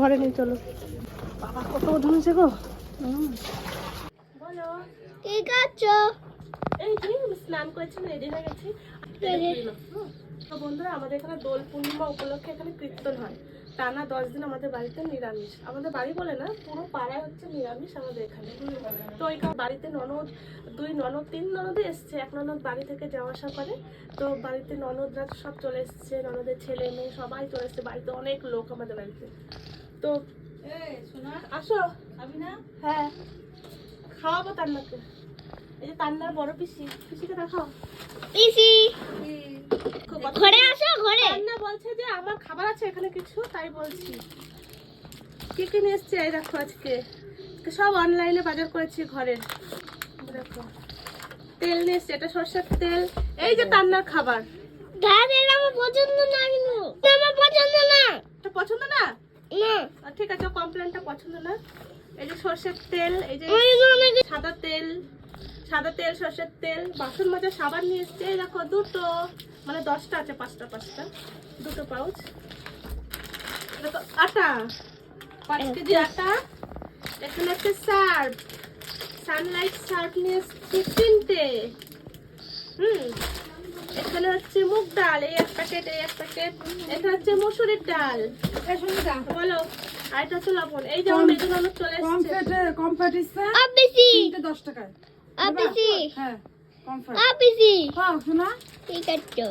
ঘরে নিয়ে চলো। বাবা কত ওজন হয়েছে গো? বলো। ঠিক আছে এই যে স্নান করেছি রেডি হয়ে গেছি। হুম। বন্ধুরা আমাদের এখানে দোল পূর্ণিমা উপলক্ষে এখানে কীর্তন হয়। টানা দশ দিন আমাদের বাড়িতে নিরামিষ। আমাদের বাড়ি বলে না পুরো পাড়ায় হচ্ছে নিরামিষ আমাদের এখানে। তো ওই বাড়িতে ননদ দুই ননদ তিন ননদে এসছে। এক ননদ বাড়ি থেকে যাওয়া আসা করে। তো বাড়িতে ননদরা সব চলে এসছে ননদের ছেলে মেয়ে সবাই চলে এসছে। বাড়িতে অনেক লোক আমাদের বাড়িতে। তো আসো। আমি না? হ্যাঁ। খাওয়াবো তান্নাকে। এই যে তান্নার বড় পিসি। পিসিকে দেখাও। পিসি। ঘরে আসো ঘরে। রান্না বলছে যে আমার খাবার আছে এখানে কিছু তাই বলছি। কি কি নিয়ে এসছে এই দেখো আজকে? সব অনলাইনে বাজার করেছি ঘরের দেখো। তেল নিয়ে এসছে এটা সর্ষের তেল। এই যে তান্নার খাবার। দাদের আমার পছন্দ না কিন্তু। আমার পছন্দ না। এটা পছন্দ না? না। ঠিক আছে কমপ্লেনটা পছন্দ না। এই যে সর্ষের তেল এই যে সাদা তেল। সাদা তেল সর্ষের তেল বাসন মাজার সাবান নিয়ে এসছে। এই দেখো দুটো মানে দশটা আছে পাঁচটা পাঁচটা। দুটো পাউচ। দেখো আটা। পাঁচ কেজি আটা। এখানে একটা সার্ফ। সানলাইট সার্ফ নিয়ে এসছি তিনটে। হুম। এখানে হচ্ছে মুগ ডাল এই এক প্যাকেট এই এক প্যাকেট। এখানে হচ্ছে মসুরির ডাল। বলো আর এটা হচ্ছে লবণ। এই যে আমার মেজো চলে এসছে। কমফর্টে আপিসি দশ টাকায়। আপিসি। হ্যাঁ কমফর্ট আপিসি। খাও শোনা? ঠিক আছে।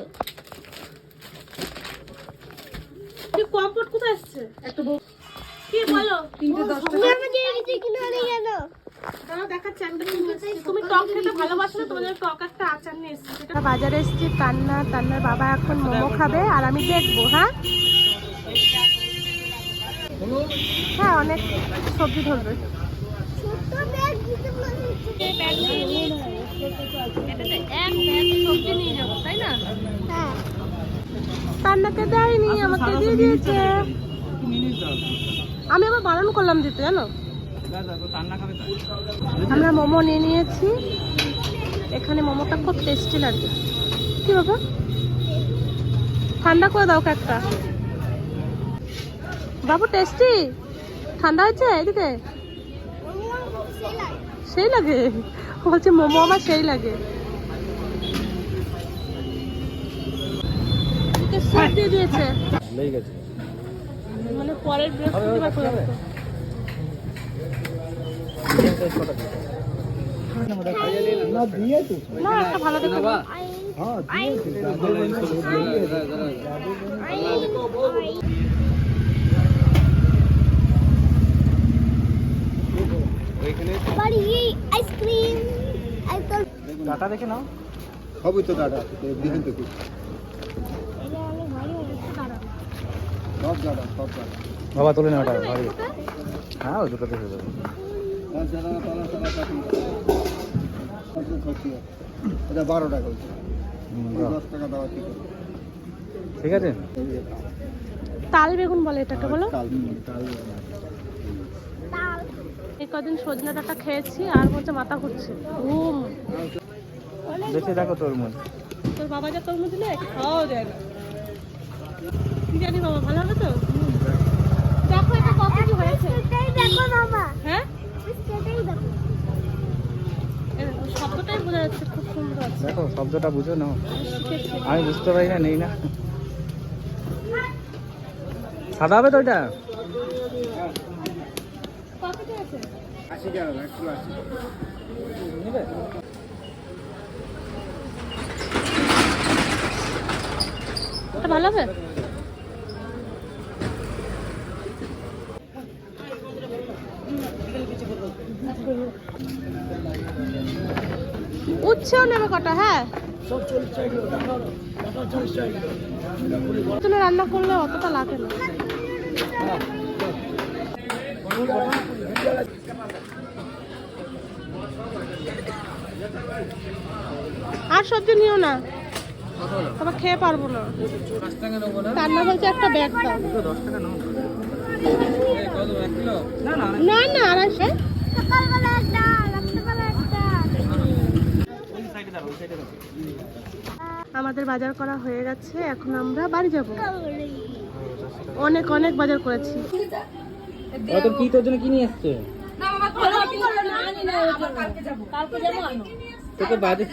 কি কমফোর্ট কোথায় এসছে? একটা বউ কি বলো? তিনটে দশ টাকা আমি যে কিছু কিনে আনি কেন দাঁড়াও কি তুমি টক খেতে ভালোবাসো না তোমাদের টক একটা আচার নিয়ে বাজারে এসেছি কান্না কান্নার বাবা এখন মোমো খাবে আর আমি দেখব হ্যাঁ? হ্যাঁ অনেক সবজি ধরবে। কান্নাকে দেয়নি আমাকে দিয়ে দিয়েছে। আমি আবার বারণ করলাম দিতে জানো? আমরা মোমো নিয়ে নিয়েছি। এখানে মোমোটা খুব টেস্টি লাগবে কি বাবা? ঠান্ডা করে দাও একটা। বাবু টেস্টি ঠান্ডা হয়েছে এদিকে? সেই লাগে বলছে মোমো আমার সেই লাগে এদিকে দিয়ে দিয়েছে মানে পরের বৃহস্পতিবার পর্যন্ত না একটা ভালো দেখে দাও। বাড়ি আইসক্রিম আইসক্রিম ডাটা দেখে নাও। সবই তো ভারী অনেক খারাপ সব দাদা সব দাদা বাবা তুলে নাও ভারী হ্যাঁ ওই টাকা চাকরি এটা বারো টাকা। দশ টাকা দেওয়া ঠিক আছে। ঠিক আছে? তাল। বেগুন বলে এটাকে বলো। তাল এই কদিন সজনে ডাটা খেয়েছি আর বলছে মাথা ঘুরছে। ঘুম। বেশি দেখো তরমুজ। তোর বাবা যা তরমুজ দিলে খাওয়াও যায় না। কি জানি বাবা ভালো হবে তো? দেখো এটা কত কি হয়েছে। দেখো বাবা। হ্যাঁ? শব্দটাই বোঝা যাচ্ছে খুব সুন্দর দেখো শব্দটা বুঝো শিখেছি। আমি বুঝতে পারি না নেই না। সাদা হবে তো ওইটা? আশি টাকা একশো আশি নেবে ভালো হবে? উচ্ছেও নেবে কটা হ্যাঁ? রান্না করলে অতটা লাগে না। আর সবজি নিও না। তবে খেয়ে পারব না। রান্না বলছে একটা ব্যাগ দাও। না না, আড়াইশো। আমাদের বাজার করা হয়ে গেছে, এখন আমরা বাড়ি যাব। অনেক অনেক বাজার করেছি। ও তো কি তোর জন্য কি নিয়ে এসছে? তোকে বাজার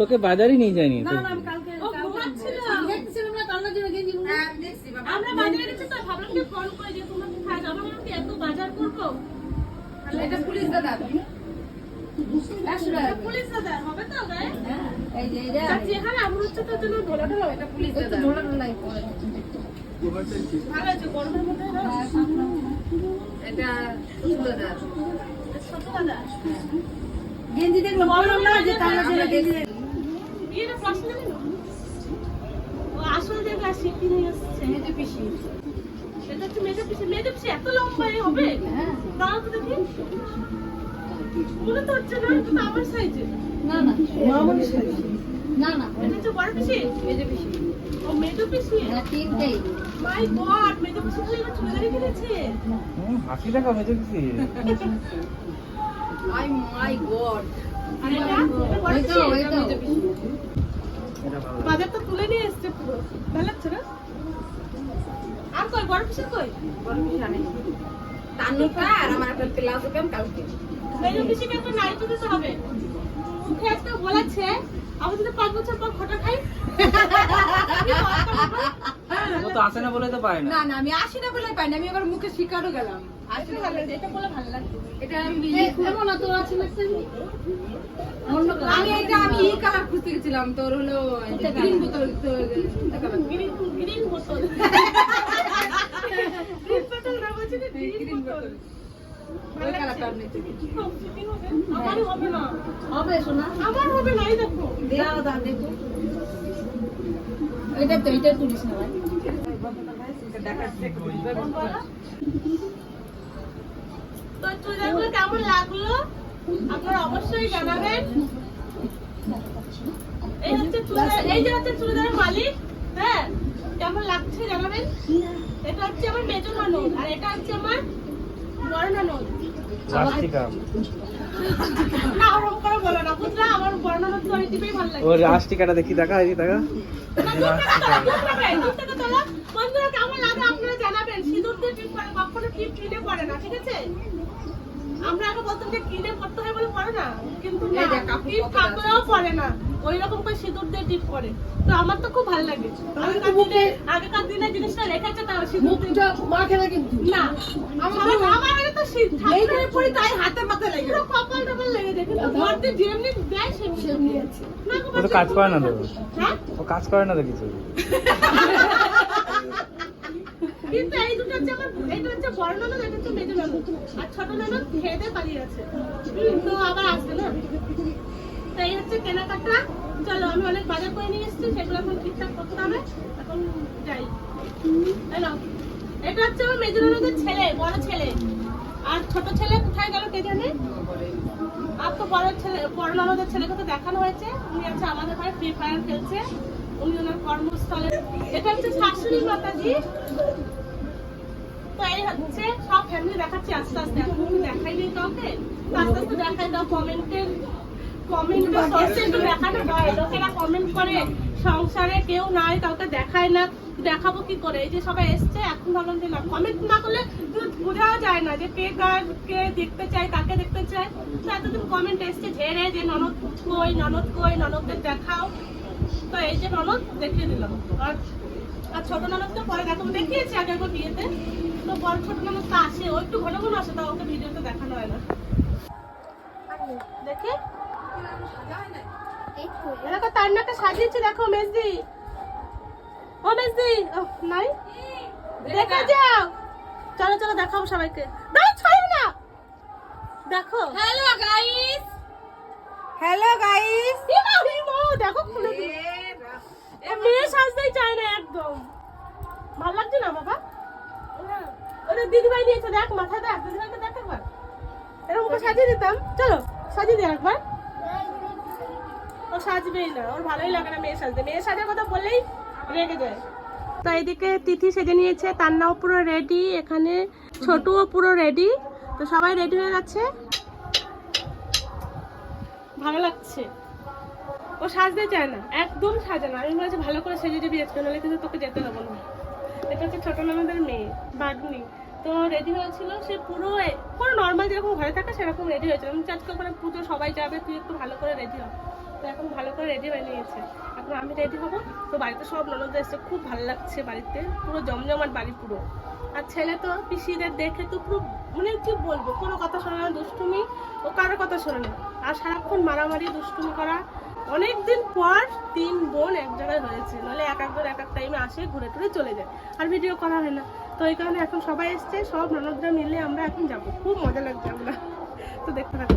তোকে বাজারই নিয়ে যায়নি তো। আমরা বাজারে গেছি তো ভাবলাম যে ফোন করে যে তোমাকে খাওয়া যাব? না কি এত বাজার করব। এটা পুলিশ দাদা তো এটা গেঞ্জি দেখল বললাম না যে তারা গেঞ্জি আসলে দেখে আসি কি নিয়ে এসছে? মেজে পিসি। এটা হচ্ছে মেজে পিসি। মেজে পিসি এত লম্বা হবে? দাঁড়াও তো দেখি। মনে তো হচ্ছে না এটা তো আমার সাইজে মামুনি সাইজ এটা হচ্ছে বড় পিসি? মেজে পিসি। ও মেজে পিসি? মাই গড মেজে পিসি তো এবার চুড়িদারি কিনেছে। হুম, হাসি দেখা মেজে আর বড় পিসি পিসি এটা ভালো। বাজার তো তুলে নিয়ে এসছে পুরো। ভালো লাগছে না? আর কই বড় পিসি কই মেজে পিসিকে তো নাইট দিতে হবে। মুখে আজকে বলেছে আমি যদি পাঁচ বছর পর খটা খাই? তো আসে না বলে তো পায় না। না না আমি আসি না বলে পাই না আমি এবার মুখে শিকারও গেলাম। আসলে ভালো লাগছে, এটা বলে ভালো লাগছে এটা আমি আমি এটা আমি ই কালার খুঁজতে গেছিলাম তোর হলো গ্রিন বোতল গ্রিন গ্রিন বোতল গ্রিন বোতল না বলছি গ্রিন বোতল ওই কালারটা আমি নিতে গেছি। আমারই হবে। শোনা আমার হবে না দেখো। দেওয়া দেখো। এটা তো এটা তুলিস না ভাই। তো কেমন লাগল? আপনারা অবশ্যই জানাবেন। এই হচ্ছে এই যে হচ্ছে চুড়িদারের মালিক হ্যাঁ? কেমন লাগছে জানাবেন? এটা হচ্ছে আমার মেজো ননদ আর এটা হচ্ছে আমার বড় ননদ। না ওরকম করে বলো না বুঝলা আমার বড় ননদ তো অনেক দিবেই ভালো লাগে ও রাস্তিকাটা দেখি দেখা এই দেখা বন্ধুরা কেমন লাগে আপনারা জানাবেন সিঁদুর দিয়ে টিপ করে কখনো টিপ কিনে পড়ে না ঠিক আছে আমরা আগে বলতাম যে কিনে পড়তে হয় বলে পড়ে না। কিন্তু না এই টিপ পড়ে না। ওই রকম করে সিঁদুর দিয়ে টিপ করে। তো আমার তো খুব ভালো লাগে। আগেকার দিনে জিনিসটা রেখেছে তাও সিঁদুর মাখে না কিন্তু। না। আমার আমার আগে তো শীত পড়ি তাই হাতে মাথায় লেগে পুরো কপাল টপাল লেগে যায় কিন্তু ঘরতে যেমনি দেয় সেমনি। আছে। কাজ করে না তো হ্যাঁ? কাজ করে না তো কিছু কিন্তু এই দুটো হচ্ছে আমার এটা হচ্ছে বড় ননদ, এটা হচ্ছে মেজো ননদ। আর ছোট ননদ খেয়ে দিয়ে পালিয়ে আছে তো আবার আসবে না? তো এই হচ্ছে কেনাকাটা। চলো, আমি অনেক বাজার করে নিয়ে এসেছি, সেগুলো এখন ঠিকঠাক করতে হবে। এখন যাই। নাও। এটা হচ্ছে আমার মেজো ননদের ছেলে, বড় ছেলে। আর ছোট ছেলে কোথায় গেল কে জানে? আর তো বড় ছেলে, বড় ননদের ছেলেকে তো দেখানো হয়েছে। উনি আছে আমাদের ঘরে ফ্রি ফায়ার খেলছে। উনি ওনার কর্মস্থলে। এটা হচ্ছে শাশুড়ি মাতাজি। হচ্ছে সব ফ্যামিলি দেখাচ্ছি আস্তে আস্তে। এখন আমি দেখাইনি কাউকে? আস্তে আস্তে দেখাই দাও কমেন্টের সোর্সে দেখানো হয় লোকেরা কমেন্ট করে সংসারে কেউ নাই কাউকে দেখায় না। দেখাবো কি করে? এই যে সবাই এসছে এখন ভাবলাম যে না কমেন্ট না করলে বোঝাও যায় না যে কে কার কে দেখতে চায় কাকে দেখতে চায়। তো এতদিন কমেন্ট এসছে ঝেড়ে যে ননদ কই ননদ কই ননদদের দেখাও। তো এই যে ননদ দেখিয়ে দিলাম। আর আর ছোট ননদ তো পরে দেখো দেখিয়েছি আগে একবার বিয়েতে? তো বড় ছোট ননদ তো আসে ও একটু ঘন ঘন আসে তাও ওকে ভিডিওতে দেখানো হয় না। দেখি। দেখো তার নাকে সাজিয়েছি দেখো মেজদি ও মেজদি নাই। দেখে যাও। চলো চলো দেখাবো সবাইকে। দাও ছাড়ো না। দেখো। হ্যালো গাইস হ্যালো গাইস দেখো খুলে মেয়ে সাজতেই চায় না একদম। ভালো লাগছে না বাবা? দিদিভাই দেখ মাথায় সাজিয়ে দিতাম। চলো, সাজিয়ে একবার ও সাজবেই না, ওর ভালোই মেয়ে কথা রেগে যায়। তো এইদিকে তিথি সেজে নিয়েছে, তান্নাও পুরো রেডি এখানে ছোটুও পুরো রেডি তো সবাই রেডি হয়ে যাচ্ছে ভালো লাগছে। ও সাজতে চায় না, একদম সাজে না। আমি বলেছি, ভালো করে সেজে যাবি আজকে, নাহলে কিন্তু তোকে যেতে দেবো না। এটা হচ্ছে ছোট ননদের মেয়ে, বাগনি। তো রেডি হয়েছিল, সে পুরো পুরো নর্মাল যেরকম ঘরে থাকে সেরকম রেডি হয়েছিল। আমি আজকে ওখানে পুজো, সবাই যাবে, তুই একটু ভালো করে রেডি হ। তো এখন ভালো করে রেডি হয়ে নিয়েছে। এখন আমি রেডি হব। তো বাড়িতে সব ননদ এসছে, খুব ভালো লাগছে বাড়িতে। পুরো জমজমাট বাড়ি পুরো। আর ছেলে তো, পিসিদের দেখে তো পুরো মানে কি বলব, কোনো কথা শোনে না, দুষ্টুমি, ও কারও কথা শোনে না। আর সারাক্ষণ মারামারি, দুষ্টুমি করা অনেক দিন পর তিন বোন এক জায়গায় হয়েছে। নাহলে এক একবার এক এক টাইমে আসে, ঘুরে টুরে চলে যায়। আর ভিডিও করা হয় না। তো এই কারণে এখন সবাই এসছে, সব ননদরা মিলে আমরা এখন যাব। খুব মজা লাগছে আমরা। তো দেখতে থাকো